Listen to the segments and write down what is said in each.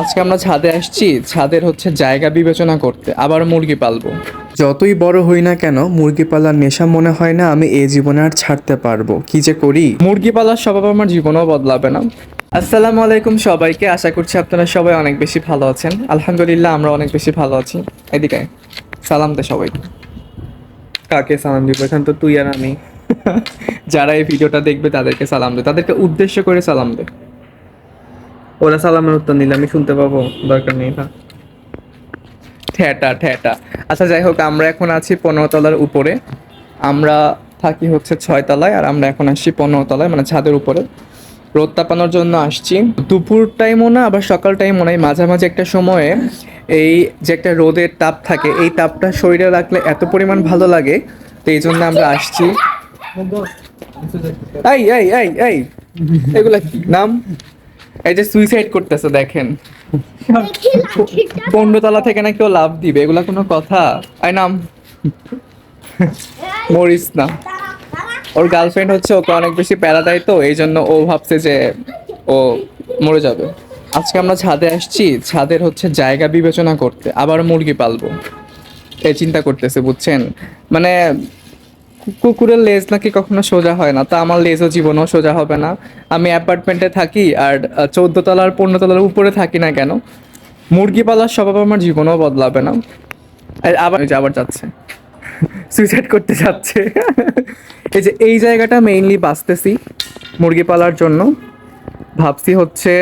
আজকে আমরা ছাদে আসছি ছাদের হচ্ছে জায়গা বিবেচনা করতে আবার মুরগি পালবো। যতই বড় হই না কেন মুরগি পালার নেশা মনে হয় না আমি এই জীবনে আর ছাড়তে পারব। কি যে করি? মুরগি পালার স্বভাব আমার জীবনও বদলাবে না। আসসালামু আলাইকুম সবাইকে আশা করছি আপনারা সবাই অনেক বেশি ভালো আছেন। আলহামদুলিল্লাহ আমরা অনেক বেশি ভালো আছি। এদিকে সালাম দে সবাই কাকে সালাম দিব? এখান তো তুই আর আমি। যারা এই ভিডিওটা দেখবে তাদেরকে সালাম দে। তাদেরকে উদ্দেশ্য করে সালাম দে। ওরা সালামের উত্তর নিলে আমি শুনতে পাবো দরকার নেই না ঠেটা ঠেটা। আচ্ছা যাই হোক আমরা এখন আছি পনেরো তলার উপরে। আমরা থাকি হচ্ছে ছয় তলায় আর আমরা এখন আসছি পনেরো তলায় মানে ছাদের উপরে। রোদ তাপানোর জন্য আসছি। দুপুর টাইমও না আবার সকাল টাইমও নাই মাঝামাঝি একটা সময়ে এই যে একটা রোদের তাপ থাকে এই তাপটা শরীরে রাখলে এত পরিমাণ ভালো লাগে তো এই জন্য আমরা আসছি। এই এই এই এই। এগুলা কি? নাম? এই যে সুইসাইড করতেছে, দেখেন। পনেরো থেকে না কেউ লাভ দিবে, এগুলা কোনো কথা। আই নাম। মরিস না। ওর গার্লফ্রেন্ড হচ্ছে ওকে অনেক বেশি প্যারা দেয় তো, এই জন্য ও ভাবছে যে ও মরে যাবে। আজকে আমরা ছাদে আসছি, ছাদের হচ্ছে জায়গা বিবেচনা করতে, আবার মুরগি পালবো। এই চিন্তা করতেছে, বুঝছেন? মানে কুকুরের লেজ নাকি কখনো সোজা হয় না, তা আমার লেজও জীবনও সোজা হবে না। আমি অ্যাপার্টমেন্টে থাকি আর চোদ্দ তলার, পনেরো তলার উপরে থাকি না কেন, মুরগি পালার স্বভাব আমার জীবনও বদলাবে না। আবার আবার যাচ্ছে সুইসাইড করতে যাচ্ছে। এই যে এই জায়গাটা মেইনলি বাঁচতেছি মুরগি পালার জন্য। ভাবছি হচ্ছে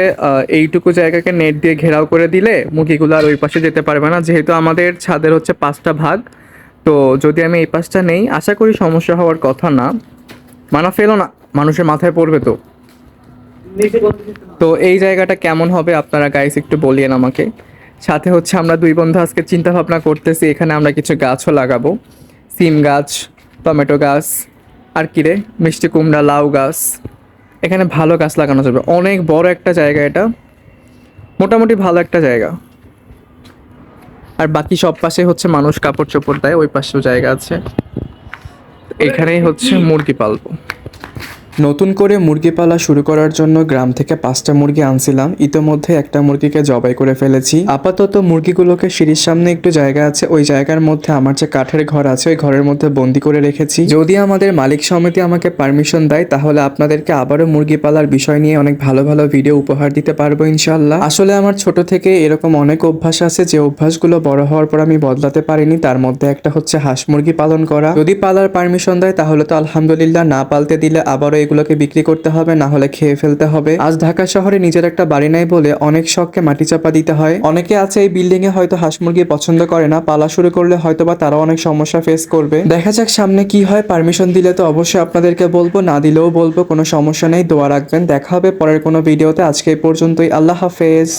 এইটুকু জায়গাকে নেট দিয়ে ঘেরাও করে দিলে মুরগিগুলো আর ওই পাশে যেতে পারবে না, যেহেতু আমাদের ছাদের হচ্ছে পাঁচটা ভাগ। তো যদি আমি এই পাশটা নেই, আশা করি সমস্যা হওয়ার কথা না। মানা ফেলো না, মানুষের মাথায় পড়বে তো। তো এই জায়গাটা কেমন হবে আপনারা গাইস একটু বলিয়েন আমাকে। সাথে হচ্ছে আমরা দুই বন্ধু আজকে চিন্তা ভাবনা করতেছি, এখানে আমরা কিছু গাছও লাগাবো। সিম গাছ, টমেটো গাছ, আর কি রে, মিষ্টি কুমড়া, লাউ গাছ। এখানে ভালো গাছ লাগানো যাবে। অনেক বড় একটা জায়গা এটা। মোটামুটি ভালো একটা জায়গা। আর বাকি সব পাশে হচ্ছে মানুষ কাপড় চোপড় দেয়, ওই পাশেও জায়গা আছে। এখানেই হচ্ছে মুরগি পালবো। নতুন করে মুরগি পালা শুরু করার জন্য গ্রাম থেকে পাঁচটা মুরগি আনছিলাম। ইতোমধ্যে একটা মুরগিকে জবাই করে ফেলেছি। আপাতত মুরগিগুলোকে সিঁড়ির সামনে একটু জায়গা আছে, ওই জায়গার মধ্যে আমার যে কাঠের ঘর আছে, ওই ঘরের মধ্যে বন্দি করে রেখেছি। যদি আমাদের মালিক সমিতি আমাকে পারমিশন দেয়, তাহলে আপনাদেরকে আবারও মুরগি পালার বিষয় নিয়ে অনেক ভালো ভালো ভিডিও উপহার দিতে পারব ইনশাল্লাহ আসলে আমার ছোট থেকে এরকম অনেক অভ্যাস আছে, যে অভ্যাসগুলো বড় হওয়ার পর আমি বদলাতে পারিনি। তার মধ্যে একটা হচ্ছে হাঁস মুরগি পালন করা। যদি পালার পারমিশন দেয়, তাহলে তো আলহামদুলিল্লাহ না পালতে দিলে আবারও এগুলোকে বিক্রি করতে হবে, না হলে খেয়ে ফেলতে হবে। আজ ঢাকা শহরে নিজের একটা বাড়ি নাই বলে অনেক শখকে মাটি চাপা দিতে হয়। অনেকে আছে এই বিল্ডিং এ হয়তো হাঁস মুরগি পছন্দ করে না, পালা শুরু করলে হয়তো বা তারা অনেক সমস্যা ফেস করবে। দেখা যাক সামনে কি হয় পারমিশন দিলে তো অবশ্যই আপনাদেরকে বলব, না দিলেও বলব, কোনো সমস্যা নেই, দোয়া রাখবেন। দেখা হবে পরের কোনো ভিডিওতে, আজকে এই পর্যন্তই, আল্লাহ হাফেজ।